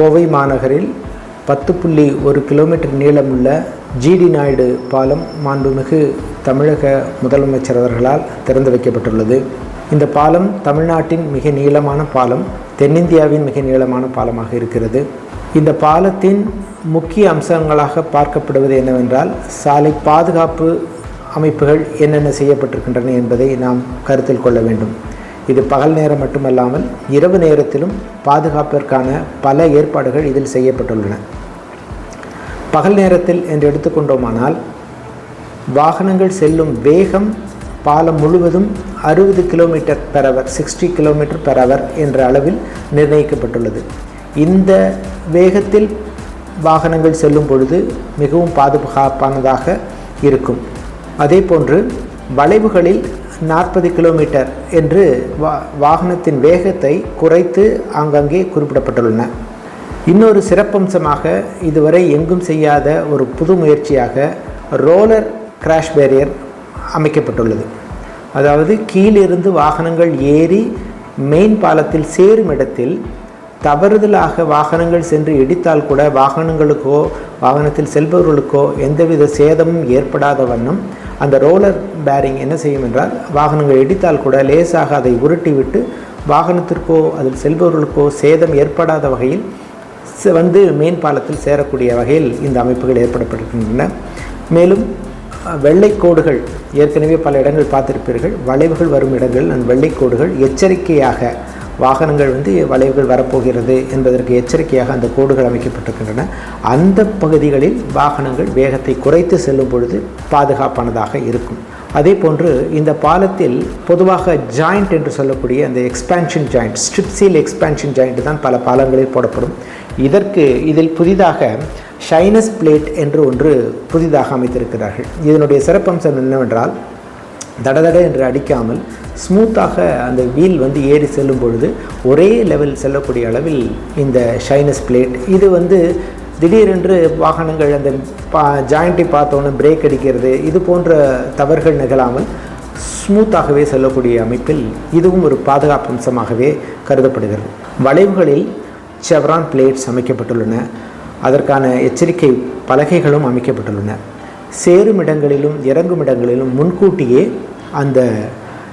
கோவை மாநகரில் பத்து புள்ளி ஒரு கிலோமீட்டர் நீளமுள்ள ஜிடி நாயுடு பாலம் மாண்புமிகு தமிழக முதலமைச்சர் அவர்களால் திறந்து வைக்கப்பட்டுள்ளது. இந்த பாலம் தமிழ்நாட்டின் மிக நீளமான பாலம் தென்னிந்தியாவின் மிக நீளமான பாலமாக இருக்கிறது. இந்த பாலத்தின் முக்கிய அம்சங்களாக பார்க்கப்படுவது என்னவென்றால் சாலை பாதுகாப்பு அமைப்புகள் என்னென்ன செய்யப்பட்டிருக்கின்றன என்பதை நாம் கருத்தில் கொள்ள வேண்டும். இது பகல் நேரம் மட்டுமல்லாமல் இரவு நேரத்திலும் பாதுகாப்பிற்கான பல ஏற்பாடுகள் இதில் செய்யப்பட்டுள்ளன. பகல் நேரத்தில் என்று எடுத்துக்கொண்டோமானால் வாகனங்கள் செல்லும் வேகம் பாலம் முழுவதும் அறுபது kilometre per hour sixty kilometre per hour என்ற அளவில் நிர்ணயிக்கப்பட்டுள்ளது. இந்த வேகத்தில் வாகனங்கள் செல்லும் பொழுது மிகவும் பாதுகாப்பானதாக இருக்கும். அதே போன்று வளைவுகளில் நாற்பது கிலோமீட்டர் என்று வா வாகனத்தின் வேகத்தை குறைத்து ஆங்காங்கே குறிப்பிடப்பட்டுள்ளன. இன்னொரு சிறப்பம்சமாக இதுவரை எங்கும் செய்யாத ஒரு புது முயற்சியாக ரோலர் கிராஷ் பேரியர் அமைக்கப்பட்டுள்ளது. அதாவது கீழிருந்து வாகனங்கள் ஏறி மெயின் பாலத்தில் சேரும் இடத்தில் தவறுதலாக வாகனங்கள் சென்று இடித்தால் கூட வாகனங்களுக்கோ வாகனத்தில் செல்பவர்களுக்கோ எந்தவித சேதமும் ஏற்படாத வண்ணம் அந்த ரோலர் பேரிங் என்ன செய்யும் என்றால் வாகனங்கள் இடித்தால் கூட லேசாக அதை உருட்டிவிட்டு வாகனத்திற்கோ அதில் செல்பவர்களுக்கோ சேதம் ஏற்படாத வகையில் வந்து மெயின் பாலத்தில் சேரக்கூடிய வகையில் இந்த அமைப்புகள் ஏற்படப்பட்டிருக்கின்றன மேலும் வெள்ளைக்கோடுகள் ஏற்கனவே பல இடங்கள் பார்த்திருப்பீர்கள். வளைவுகள் வரும் இடங்கள் அந்த வெள்ளைக்கோடுகள் எச்சரிக்கையாக வாகனங்கள் வந்து வளைவுகள் வரப்போகிறது என்பதற்கு எச்சரிக்கையாக அந்த கோடுகள் அமைக்கப்பட்டிருக்கின்றன. அந்த பகுதிகளில் வாகனங்கள் வேகத்தை குறைத்து செல்லும் பொழுது பாதுகாப்பானதாக இருக்கும். அதே போன்று இந்த பாலத்தில் பொதுவாக ஜாயிண்ட் என்று சொல்லக்கூடிய அந்த expansion joint strip seal expansion joint தான் பல பாலங்களில் போடப்படும். இதற்கு இதில் புதிதாக ஷைனஸ் பிளேட் என்று ஒன்று புதிதாக அமைத்திருக்கிறார்கள். இதனுடைய சிறப்பம்சம் என்னவென்றால் தடதட என்று அடிக்காமல் ஸ்மூத்தாக அந்த வீல் வந்து ஏறி செல்லும் பொழுது ஒரே லெவல் செல்லக்கூடிய அளவில் இந்த ஷைனஸ் பிளேட் இது வந்து திடீரென்று வாகனங்கள் அந்த பா ஜாயிண்ட்டை பார்த்தோன்னே பிரேக் அடிக்கிறது இது போன்ற தவறுகள் நிகழாமல் ஸ்மூத்தாகவே செல்லக்கூடிய அமைப்பில் இதுவும் ஒரு பாதுகாப்பு அம்சமாகவே கருதப்படுகிறது. வளைவுகளில் செவரான் பிளேட்ஸ் அமைக்கப்பட்டுள்ளன. அதற்கான எச்சரிக்கை பலகைகளும் அமைக்கப்பட்டுள்ளன. சேரும் இடங்களிலும் இறங்கும் இடங்களிலும் முன்கூட்டியே அந்த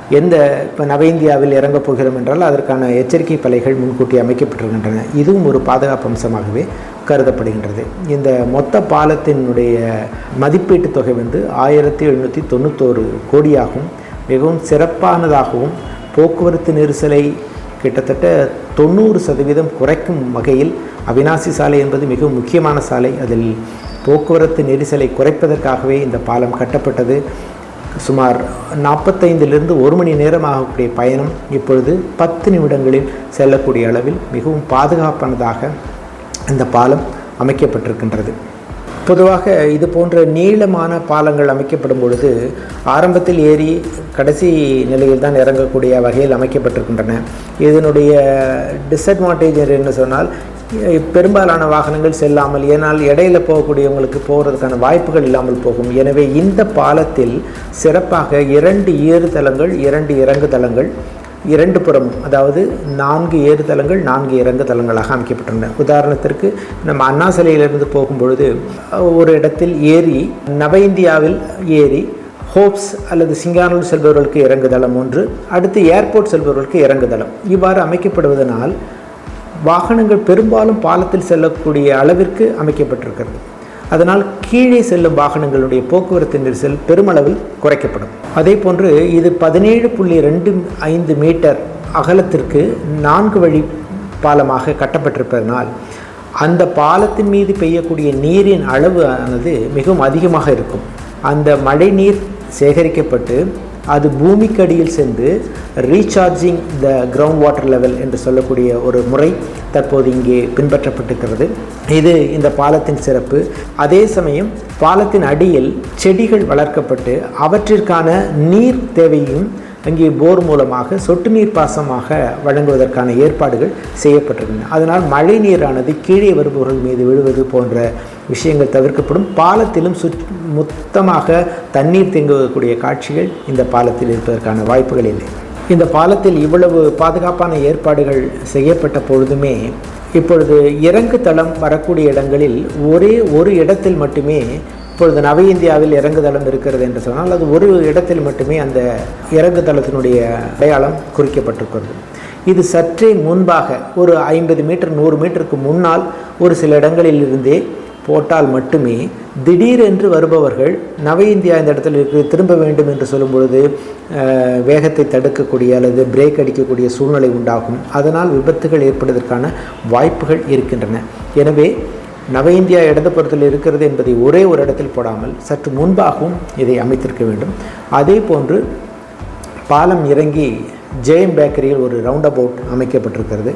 எந்த இப்போ நவ இந்தியாவில் இறங்கப் போகிறோம் என்றால் அதற்கான எச்சரிக்கை பலைகள் முன்கூட்டி அமைக்கப்பட்டிருக்கின்றன. இதுவும் ஒரு பாதுகாப்பு அம்சமாகவே கருதப்படுகின்றது. இந்த மொத்த பாலத்தினுடைய மதிப்பீட்டு தொகை வந்து ஆயிரத்தி எழுநூற்றி தொண்ணூத்தோரு கோடியாகும். மிகவும் சிறப்பானதாகவும் போக்குவரத்து நெரிசலை கிட்டத்தட்ட தொண்ணூறு சதவீதம் குறைக்கும் வகையில் அவினாசி சாலை என்பது மிகவும் முக்கியமான சாலை. அதில் போக்குவரத்து நெரிசலை குறைப்பதற்காகவே இந்த பாலம் கட்டப்பட்டது. சுமார் நாற்பத்தைந்திலிருந்து ஒரு மணி நேரம் ஆகக்கூடிய பயணம் இப்பொழுது பத்து நிமிடங்களில் செல்லக்கூடிய அளவில் மிகவும் பாதுகாப்பானதாக இந்த பாலம் அமைக்கப்பட்டிருக்கின்றது. பொதுவாக இது போன்ற நீளமான பாலங்கள் அமைக்கப்படும் பொழுது ஆரம்பத்தில் ஏறி கடைசி நிலையில் தான் இறங்கக்கூடிய வகையில் அமைக்கப்பட்டிருக்கின்றன. இதனுடைய டிஸ்அட்வான்டேஜ் என்ன சொன்னால் பெரும்பாலான வாகனங்கள் செல்லாமல் ஏனால் இடையில போகக்கூடியவங்களுக்கு போகிறதுக்கான வாய்ப்புகள் இல்லாமல் போகும். எனவே இந்த பாலத்தில் சிறப்பாக இரண்டு ஏறுதளங்கள் இரண்டு இறங்கு தளங்கள் இரண்டு புறமும் அதாவது நான்கு ஏறுதளங்கள் நான்கு இறங்கு தளங்களாக அமைக்கப்பட்டுள்ளன. உதாரணத்திற்கு நம்ம அண்ணா சிலையிலிருந்து போகும்பொழுது ஒரு இடத்தில் ஏறி நவ இந்தியாவில் ஏறி ஹோப்ஸ் அல்லது சிங்கானூர் செல்பவர்களுக்கு இறங்குதளம் ஒன்று அடுத்து ஏர்போர்ட் செல்பவர்களுக்கு இறங்குதளம். இவ்வாறு அமைக்கப்படுவதனால் வாகனங்கள் பெரும்பாலும் பாலத்தில் செல்லக்கூடிய அளவிற்கு அமைக்கப்பட்டிருக்கிறது. அதனால் கீழே செல்லும் வாகனங்களுடைய போக்குவரத்து நெரிசல் பெருமளவில் குறைக்கப்படும். அதே போன்று இது பதினேழு புள்ளி ரெண்டு ஐந்து மீட்டர் அகலத்திற்கு நான்கு வழி பாலமாக கட்டப்பட்டிருப்பதனால் அந்த பாலத்தின் மீது பெய்யக்கூடிய நீரின் அளவு ஆனது மிகவும் அதிகமாக இருக்கும். அந்த மழை நீர் சேகரிக்கப்பட்டு அது பூமிக்கடியில் சென்று recharging the ground water level என்று சொல்லக்கூடிய ஒரு முறை தற்போது இங்கே பின்பற்றப்பட்டிருக்கிறது. இது இந்த பாலத்தின் சிறப்பு. அதே சமயம் பாலத்தின் அடியில் செடிகள் வளர்க்கப்பட்டு அவற்றிற்கான நீர் தேவையும் அங்கே போர் மூலமாக சொட்டு நீர் பாசமாக வழங்குவதற்கான ஏற்பாடுகள் செய்யப்பட்டிருக்கின்றன. அதனால் மழை நீரானது கீழே வருபவர்கள் மீது விழுவது போன்ற விஷயங்கள் தவிர்க்கப்படும். பாலத்திலும் சுற் மொத்தமாக தண்ணீர் தேங்குவதற்குரிய காட்சிகள் இந்த பாலத்தில் இருப்பதற்கான வாய்ப்புகள் இல்லை. இந்த பாலத்தில் இவ்வளவு பாதுகாப்பான ஏற்பாடுகள் செய்யப்பட்ட பொழுதுமே இப்பொழுது இறங்கு தளம் வரக்கூடிய இடங்களில் ஒரே ஒரு இடத்தில் மட்டுமே இப்பொழுது நவ இந்தியாவில் இறங்குதளம் இருக்கிறது என்று சொன்னால் அது ஒரு இடத்தில் மட்டுமே அந்த இறங்குதளத்தினுடைய அடையாளம் குறிக்கப்பட்டிருக்கிறது. இது சற்றே முன்பாக ஒரு ஐம்பது மீட்டர் நூறு மீட்டருக்கு முன்னால் ஒரு சில இடங்களில் இருந்தே போட்டால் மட்டுமே திடீரென்று வருபவர்கள் நவ இந்தியா இந்த இடத்துல இருக்கு திரும்ப வேண்டும் என்று சொல்லும் பொழுது வேகத்தை தடுக்கக்கூடிய அல்லது பிரேக் அடிக்கக்கூடிய சூழ்நிலை உண்டாகும். அதனால் விபத்துகள் ஏற்படுவதற்கான வாய்ப்புகள் இருக்கின்றன. எனவே நவ இந்தியா இடதுபுறத்தில் இருக்கிறது என்பதை ஒரே ஒரு இடத்தில் போடாமல் சற்று முன்பாகவும் இதை அமைத்திருக்க வேண்டும். அதே போன்று பாலம் இறங்கி ஜெயம் பேக்கரியில் ஒரு ரவுண்ட் அபவுட் அமைக்கப்பட்டிருக்கிறது.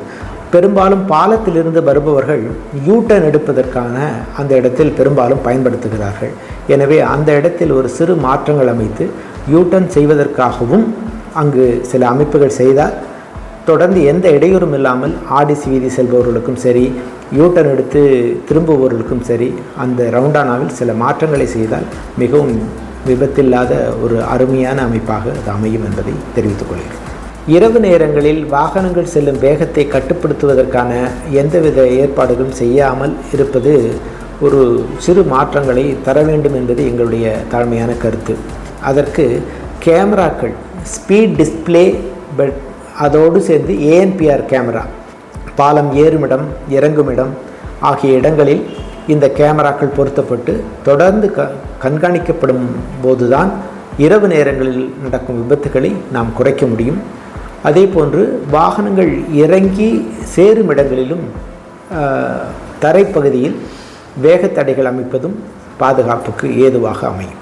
பெரும்பாலும் பாலத்திலிருந்து வருபவர்கள் யூட்டன் எடுப்பதற்கான அந்த இடத்தில் பெரும்பாலும் பயன்படுத்துகிறார்கள். எனவே அந்த இடத்தில் ஒரு சிறு மாற்றங்கள் அமைத்து யூட்டன் செய்வதற்காகவும் அங்கு சில அமைப்புகள் செய்தால் தொடர்ந்து எந்த இடையூறும் இல்லாமல் ஆடிசி வீதி செல்பவர்களுக்கும் சரி யூட்டன் எடுத்து திரும்புபவர்களுக்கும் சரி அந்த ரவுண்டானாவில் சில மாற்றங்களை செய்தால் மிகவும் விபத்தில்லாத ஒரு அருமையான அமைப்பாக அது அமையும் என்பதை தெரிவித்துக் கொள்கிறேன். இரவு நேரங்களில் வாகனங்கள் செல்லும் வேகத்தை கட்டுப்படுத்துவதற்கான எந்தவித ஏற்பாடுகளும் செய்யாமல் இருப்பது ஒரு சிறு மாற்றங்களை தர வேண்டும் என்பது எங்களுடைய தாழ்மையான கருத்து. அதற்கு கேமராக்கள் ஸ்பீட் டிஸ்ப்ளே பட் அதோடு சேர்ந்து ஏஎன்பிஆர் கேமரா பாலம் ஏறுமிடம் இறங்குமிடம் ஆகிய இடங்களில் இந்த கேமராக்கள் பொருத்தப்பட்டு தொடர்ந்து க கண்காணிக்கப்படும் போதுதான் இரவு நேரங்களில் நடக்கும் விபத்துகளை நாம் குறைக்க முடியும். அதே போன்று வாகனங்கள் இறங்கி சேரும் இடங்களிலும் தரைப்பகுதியில் வேகத்தடைகள் அமைப்பதும் பாதுகாப்புக்கு ஏதுவாக அமையும்.